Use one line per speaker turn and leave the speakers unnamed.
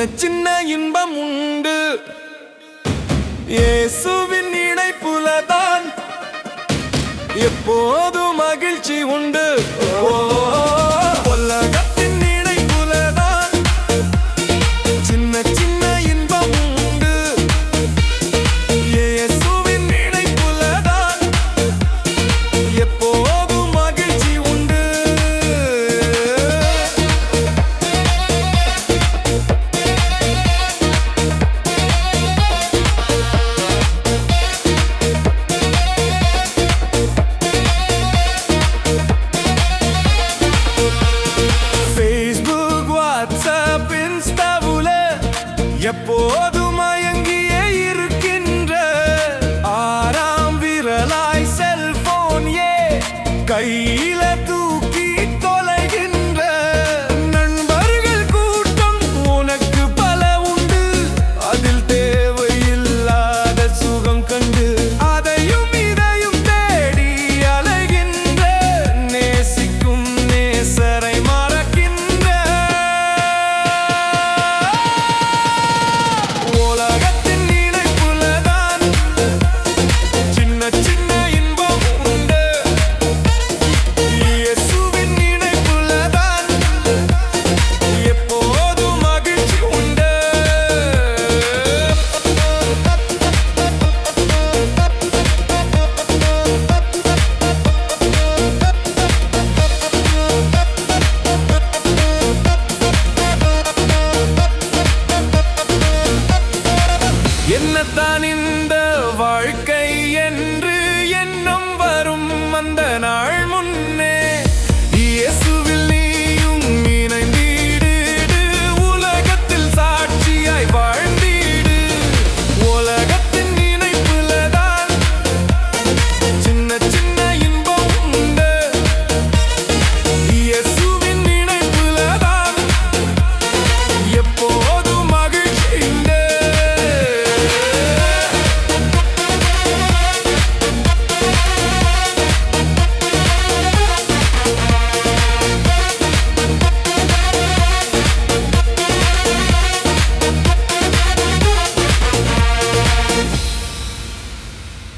சின்ன சின்ன இன்பம் உண்டு. இயேசுவின் இணைப்புலதான் எப்போது மகிழ்ச்சி உண்டு. ஓ போது மயங்கியே இருக்கின்ற ஆறாம் விரலாய் செல்போன் ஏ. கை planeta